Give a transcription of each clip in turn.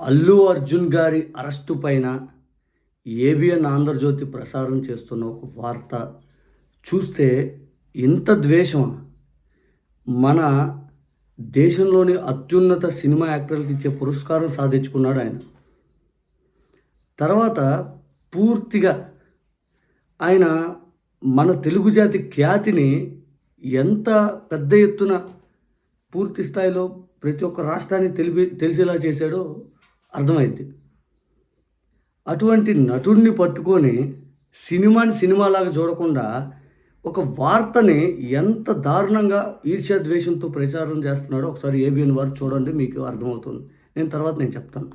అల్లు అర్జున్ గారి అరెస్టు పైన ఏబిఎన్ ఆంధ్రజ్యోతి ప్రసారం చేస్తున్న ఒక వార్త చూస్తే ఇంత ద్వేషం మన దేశంలోని అత్యున్నత సినిమా యాక్టర్లకు ఇచ్చే పురస్కారం సాధించుకున్నాడు ఆయన. తర్వాత పూర్తిగా ఆయన మన తెలుగు జాతి ఖ్యాతిని ఎంత పెద్ద ఎత్తున పూర్తి స్థాయిలో ప్రతి ఒక్క రాష్ట్రాన్ని తెలిపి తెలిసేలా చేశాడో అర్థమైంది. అటువంటి నటుడిని పట్టుకొని సినిమాని సినిమాలాగా చూడకుండా ఒక వార్తని ఎంత దారుణంగా ఈర్ష్య ద్వేషంతో ప్రచారం చేస్తున్నాడో ఒకసారి ఏబిఎన్ వారు చూడండి మీకు అర్థమవుతుంది. నేను తర్వాత నేను చెప్తాను.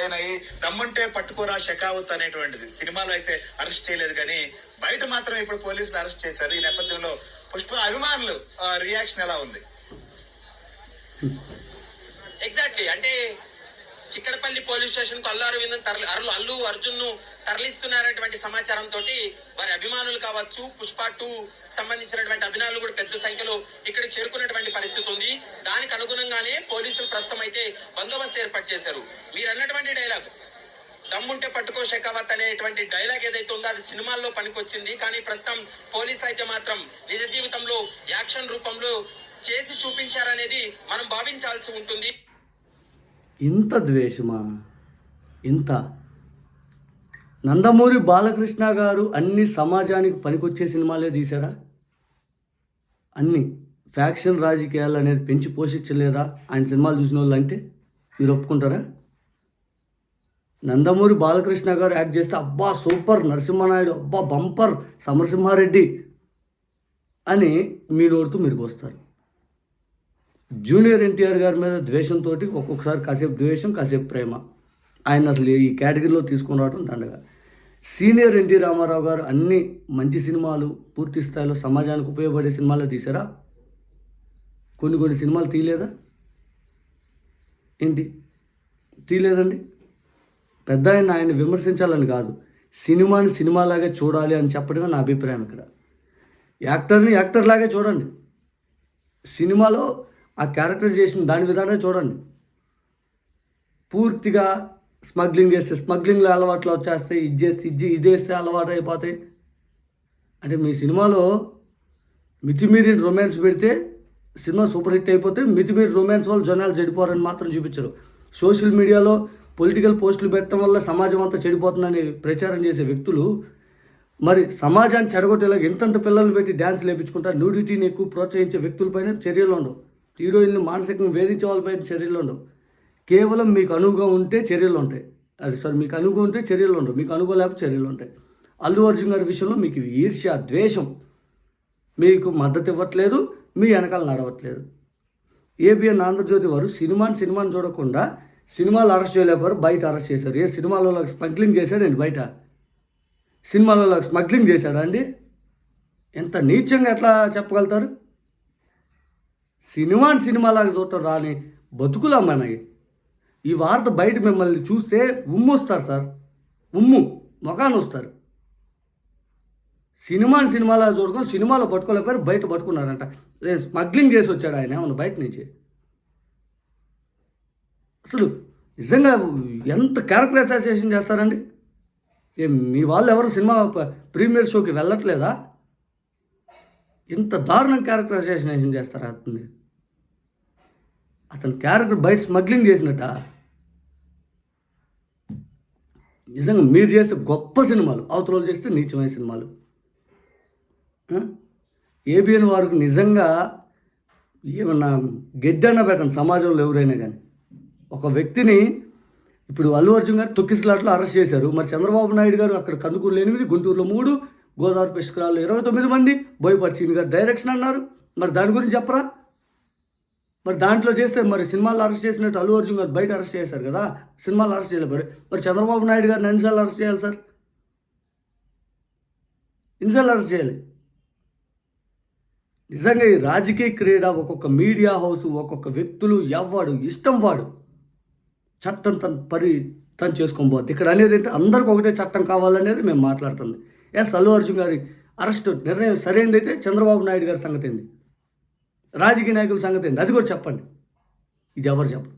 అయినాయి దమ్ముంటే పట్టుకోరా షెకావత్ అనేటువంటిది. సినిమాలో అయితే అరెస్ట్ చేయలేదు కానీ బయట మాత్రం ఇప్పుడు పోలీసులు అరెస్ట్ చేశారు. ఈ నేపథ్యంలో పుష్ప అభిమానులు రియాక్షన్ ఎలా ఉంది? ఎగ్జాక్ట్లీ అంటే చిక్కడపల్లి పోలీస్ స్టేషన్కు అల్లు అరవింద్ తరలి అర్లు అల్లు అర్జున్ను తరలిస్తున్నారనేటువంటి సమాచారం తోటి వారి అభిమానులు కావచ్చు పుష్ప టూ సంబంధించినటువంటి అభిమానులు కూడా పెద్ద సంఖ్యలో ఇక్కడ చేరుకున్నటువంటి పరిస్థితి ఉంది. దానికి అనుగుణంగానే పోలీసులు ప్రస్తుతం అయితే బందోబస్తు ఏర్పాటు చేశారు. మీరు అన్నటువంటి డైలాగ్ దమ్ముంటే పట్టుకో షెకావత్ అనేటువంటి డైలాగ్ ఏదైతే ఉందో అది సినిమాల్లో పనికొచ్చింది. కానీ ప్రస్తుతం పోలీస్ అయితే మాత్రం నిజ జీవితంలో యాక్షన్ రూపంలో చేసి చూపించారనేది మనం భావించాల్సి ఉంటుంది. ఇంత ద్వేషమా? ఇంత. నందమూరి బాలకృష్ణ గారు అన్ని సమాజానికి పనికొచ్చే సినిమాలే తీశారా? అన్ని. ఫ్యాక్షన్ రాజకీయాలు అనేది పెంచి పోషించలేదా? ఆయన సినిమాలు చూసిన వాళ్ళు అంటే మీరు ఒప్పుకుంటారా? నందమూరి బాలకృష్ణ గారు యాక్ట్ చేస్తే అబ్బా సూపర్. నరసింహనాయుడు అబ్బా బంపర్. సమరసింహారెడ్డి అని మీ నోరుతూ మీరు వస్తారు జూనియర్ ఎన్టీఆర్ గారి మీద ద్వేషంతో ఒక్కొక్కసారి కాసేపు ద్వేషం కాసేపు ప్రేమ. ఆయన అసలు ఈ కేటగిరీలో తీసుకుని రావడం దండగా. సీనియర్ ఎన్టీ రామారావు గారు అన్ని మంచి సినిమాలు పూర్తి స్థాయిలో సమాజానికి ఉపయోగపడే సినిమాలు తీసారా కొన్ని కొన్ని సినిమాలు తీయలేదా? ఏంటి? తీయలేదండి? పెద్ద ఆయన ఆయన విమర్శించాలని కాదు. సినిమాని సినిమాలాగే చూడాలి అని చెప్పడమే నా అభిప్రాయం ఇక్కడ. యాక్టర్ని యాక్టర్ లాగే చూడండి. సినిమాలో ఆ క్యారెక్టర్ చేసిన దాని విధానం చూడండి. పూర్తిగా స్మగ్లింగ్ చేస్తే స్మగ్లింగ్లో అలవాట్లు వచ్చేస్తాయి ఇది చేస్తే ఇది ఇది వేస్తే అలవాటు అయిపోతాయి. అంటే మీ సినిమాలో మితిమీరిన రొమాన్స్ పెడితే సినిమా సూపర్ హిట్ అయిపోతే మితిమీరి రొమాన్స్ వాళ్ళు జనాలు చెడిపోరని మాత్రం చూపించరు. సోషల్ మీడియాలో పొలిటికల్ పోస్టులు పెట్టడం వల్ల సమాజం అంతా చెడిపోతుందని ప్రచారం చేసే వ్యక్తులు మరి సమాజాన్ని చెడగొట్టేలాగా ఎంతంత పిల్లల్ని పెట్టి డ్యాన్స్ లేపించుకుంటారు న్యూడిటీని ఎక్కువ ప్రోత్సహించే వ్యక్తులపైన చర్యలు ఉండవు. హీరోయిన్లు మానసికంగా వేధించే వాళ్ళపై చర్యలు ఉండవు. కేవలం మీకు అనువుగా ఉంటే చర్యలు ఉంటాయి. అది సార్ మీకు అనువుగా ఉంటే చర్యలు ఉండవు. మీకు అనుకోలేకపోతే లేకపోతే చర్యలు ఉంటాయి. అల్లు అర్జున్ గారి విషయంలో మీకు ఈర్ష్య ద్వేషం మీకు మద్దతు ఇవ్వట్లేదు మీ వెనకాల నడవట్లేదు. ఏబిఎన్ ఆంధ్రజ్యోతి వారు సినిమాని సినిమాని చూడకుండా సినిమాలు అరెస్ట్ చేయలేపారు బయట అరెస్ట్ చేశారు. ఏ సినిమాలలో స్మగ్లింగ్ చేశాడండి బయట? సినిమాలలో స్మగ్లింగ్ చేశాడా అండి? ఎంత నీచంగా ఎట్లా చెప్పగలుగుతారు? సినిమాని సినిమాలాగా చూడటం రాని బతుకులా మనకి. ఈ వార్త బయట మిమ్మల్ని చూస్తే ఉమ్ము వస్తారు సార్. ఉమ్ము మొఖాన్ని వస్తారు. సినిమాని సినిమాలాగా చూడకం సినిమాలో పట్టుకోలేకపోయారు బయట పట్టుకున్నారంట. స్మగ్లింగ్ చేసి వచ్చాడు ఆయన ఏమన్నా బయట నుంచి? అసలు నిజంగా ఎంత క్యారెక్టర్ అసోసియేషన్ చేస్తారండి? మీ వాళ్ళు ఎవరు సినిమా ప్రీమియర్ షోకి వెళ్ళట్లేదా? ఇంత దారుణం క్యారెక్టర్ అసోసియేషన్ చేస్తారా అతన్ని? అతని క్యారెక్టర్ బయట స్మగ్లింగ్ చేసినట్ట? నిజంగా మీరు చేస్తే గొప్ప సినిమాలు అవతల చేస్తే నీచమైన సినిమాలు. ఏబిఎన్ వారికి నిజంగా ఏమన్నా గెడ్డన్న పెట్టండి సమాజంలో ఎవరైనా కానీ ఒక వ్యక్తిని ఇప్పుడు అల్లు అర్జున్ గారు తొక్కిసలాట్లో అరెస్ట్ చేశారు. మరి చంద్రబాబు నాయుడు గారు అక్కడ కందుకూరులో ఎనిమిది గుంటూరులో మూడు గోదావరి పుష్కరాల్లో ఇరవై తొమ్మిది మంది బోయపాటి గారు డైరెక్షన్ అన్నారు. మరి దాని గురించి చెప్పరా? మరి దాంట్లో చేస్తే మరి సినిమాలు అరెస్ట్ చేసినట్టు అల్లు అర్జున్ గారు బయట అరెస్ట్ చేశారు కదా? సినిమాలు అరెస్ట్ చేయలేదు మరి. మరి చంద్రబాబు నాయుడు గారిని ఎన్నిసార్లు అరెస్ట్ చేయాలి సార్? ఎన్నిసార్లు అరెస్ట్ చేయాలి? నిజంగా ఈ రాజకీయ క్రీడ ఒక్కొక్క మీడియా హౌస్ ఒక్కొక్క వ్యక్తులు ఎవ్వాడు ఇష్టం వాడు. చట్టం తన పరి తను చేసుకొని పోద్ది. ఇక్కడ అనేది ఏంటంటే అందరికి ఒకటే చట్టం కావాలనేది మేము మాట్లాడుతుంది. ఎస్ అల్లు అర్జున్ గారి అరెస్టు నిర్ణయం సరైనదైతే చంద్రబాబు నాయుడు గారి సంగతి ఏంది రాజకీయ నాయకుల సంగతి ఏంది అది కూడా చెప్పండి. ఇది ఎవరు చెప్పరు?